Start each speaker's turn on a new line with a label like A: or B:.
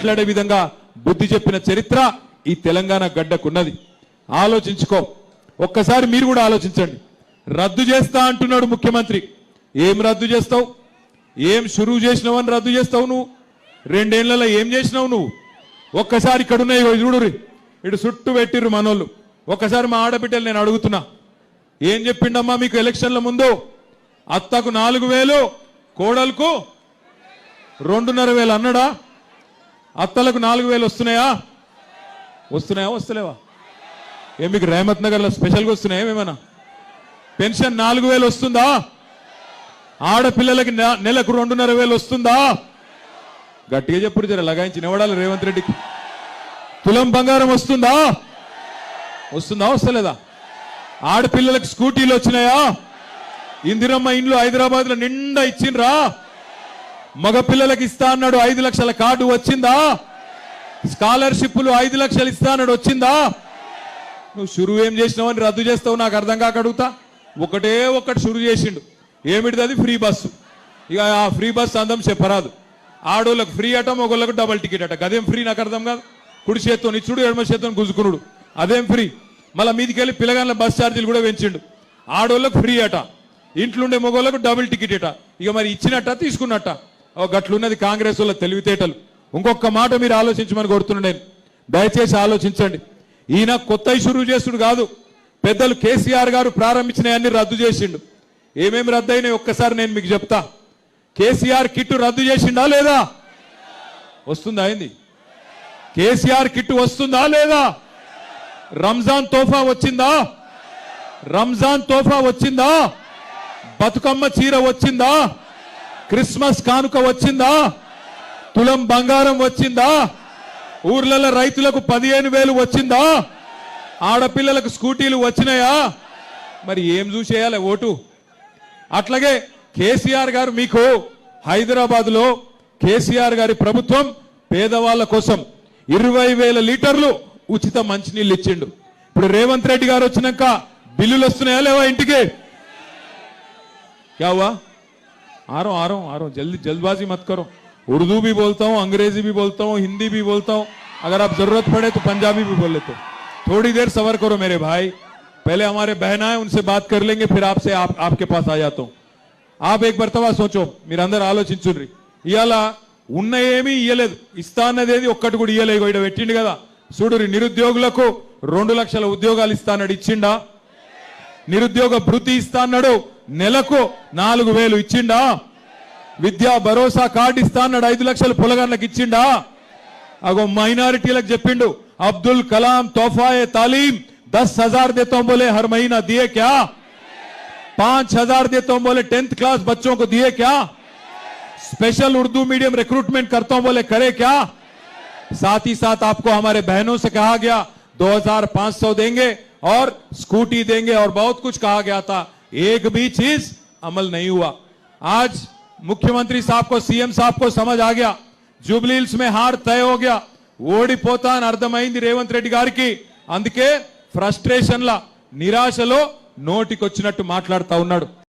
A: మాట్లాడే విధంగా బుద్ధి చెప్పిన చరిత్ర ఈ తెలంగాణ గడ్డకున్నది. ఆలోచించుకో. ఒక్కసారి మీరు కూడా ఆలోచించండి. రద్దు చేస్తా అంటున్నాడు ముఖ్యమంత్రి. ఏం రద్దు చేస్తావు? ఏం షురు చేసినావని రద్దు చేస్తావు నువ్వు? రెండేళ్ళలో ఏం చేసినావు నువ్వు? ఒక్కసారి ఇక్కడ ఉన్నాయి చూడురి ఇటు చుట్టూ పెట్టిర్రు మనోళ్ళు. ఒక్కసారి మా ఆడబిడ్డలు నేను అడుగుతున్నా. ఏం చెప్పిండమ్మా మీకు ఎలక్షన్ల ముందు? అత్తకు నాలుగు వేలు కోడలకు రెండున్నర వేలు అన్నాడా? అత్తలకు నాలుగు వేలు వస్తున్నాయా? వస్తున్నాయా వస్తలేవా? ఏ మీకు రేమత్ నగర్లో స్పెషల్గా వస్తున్నాయా ఏమేమైనా పెన్షన్ నాలుగు వేలు వస్తుందా? ఆడపిల్లలకి నె- నెలకు రెండున్నర వేలు వస్తుందా? గట్టిగా చెప్పుడు జర లగాయించి నివడాలి రేవంత్ రెడ్డికి. తులం బంగారం వస్తుందా? వస్తుందా వస్తలేదా? ఆడపిల్లలకు స్కూటీలు వచ్చినాయా? ఇందిరమ్మ ఇండ్లు హైదరాబాద్లో నిండా ఇచ్చిండ్రా? మగ పిల్లలకు ఇస్తా అన్నాడు ఐదు లక్షల కార్డు వచ్చిందా? స్కాలర్షిప్లు ఐదు లక్షలు ఇస్తా అన్నాడు వచ్చిందా? నువ్వు షురు ఏం చేసినావు అని రద్దు చేస్తావు నాకు అర్థం కాక అడుగుతా. ఒకటే ఒక్కటి షురు చేసిండు. ఏమిటిది అది? Free bus. ఇక ఆ ఫ్రీ బస్సు అందం చెప్పరాదు. ఆడోళ్ళకి ఫ్రీ అట మొగోళ్ళకు డబల్ టికెట్ అట. అదేం ఫ్రీ నాకు అర్థం కాదు? కుడి చేత్తో నిచ్చుడు ఎడమ చేత్తో గుజుకునుడు. అదేం ఫ్రీ? మళ్ళీ మీదికి వెళ్ళి పిల్లగాళ్ళ బస్ ఛార్జీలు కూడా పెంచిండు. ఆడోళ్ళకు ఫ్రీ అట. ఇంట్లుండే మొగోళ్ళకు డబుల్ టికెట్ అట. ఇక మరి ఇచ్చినట్ట తీసుకున్నట్ట? గట్లున్నది కాంగ్రెస్ వాళ్ళ తెలివితేటలు. ఇంకొక మాట మీరు ఆలోచించమని కోరుతున్నాను నేను. దయచేసి ఆలోచించండి. ఈయన కొత్త ఇష్యూ చేసుడు కాదు. పెద్దలు కేసీఆర్ గారు ప్రారంభించినవన్నీ రద్దు చేసిండు. ఏమేమి రద్దు అయినాయి ఒక్కసారి నేను మీకు చెప్తా. కేసీఆర్ కిట్టు రద్దు చేసిండా లేదా? వస్తుందా అయింది? కేసీఆర్ కిట్టు వస్తుందా లేదా? రంజాన్ తోఫా వచ్చిందా? రంజాన్ తోఫా వచ్చిందా? బతుకమ్మ చీర వచ్చిందా? క్రిస్మస్ కానుక వచ్చిందా? తులం బంగారం వచ్చిందా? ఊర్లలో రైతులకు పదిహేను వేలు వచ్చిందా? ఆడపిల్లలకు స్కూటీలు వచ్చినాయా? మరి ఏం చూసేయాలి ఓటు? అట్లాగే కేసీఆర్ గారు మీకు హైదరాబాద్లో కేసీఆర్ గారి ప్రభుత్వం పేదవాళ్ళ కోసం ఇరవై వేల లీటర్లు ఉచిత మంచినీళ్ళు ఇచ్చిండు. ఇప్పుడు రేవంత్ రెడ్డి గారు వచ్చినాక బిల్లులు వస్తున్నాయా లేవా ఇంటికి? యావా? आ रहा हूं आ रहा हूं आ रहा हूं जल्दी जल्दबाजी मत करो उर्दू भी बोलता हूं अंग्रेजी भी बोलता हूं हिंदी भी बोलता हूं अगर आप जरूरत पड़े तो पंजाबी भी बोल लेते हो। थोड़ी देर सबर करो मेरे भाई पहले हमारे बहना है उनसे बात कर लेंगे फिर आपसे आप, आपके पास आ जाता हूं आप एक బర్తవా సోచో మీరందరూ ఆలోచించుర్రి ఇవాళ ఉన్న ఏమీ ఇయ్యలేదు ఇస్తా అన్నదేది ఒక్కటి కూడా ఇయ్యలేదు ఇగో ఈడ పెట్టిండు కదా చూడురి నిరుద్యోగులకు రెండు లక్షల ఉద్యోగాలు ఇస్తా అన్నాడు ఇచ్చిండా నిరుద్యోగ భృతి ఇస్తా అన్నాడు నెలకు నాలుగు వేలు ఇచ్చిండా? విద్యా భరోసా కార్డు ఇస్తా అన్నాడు. अब्दुल कलाम तोहफाए तालीम दस हज़ार देता हूँ बोले हर महीना दिए क्या पाँच हज़ार देता हूँ बोले टेंथ क्लास बच्चों को दिए क्या स्पेशल उर्दू मीडियम रिक्रूटमेंट करता हूँ बोले करे क्या साथ ही साथ आपको हमारे बहनों से कहा गया 2500 देंगे और स्कूटी देंगे और बहुत कुछ कहा गया था। एक भी चीज अमल नहीं हुआ आज मुख्यमंत्री साहब को सीएम साहब को समझ आ गया జూబ్లీల్స్ में हार तय हो गया ఓడిపోతా అని అర్థమైంది రేవంత్ రెడ్డి గారికి అందుకే ఫ్రస్ట్రేషన్ల నిరాశలో నోటికొచ్చినట్టు మాట్లాడుతా ఉన్నాడు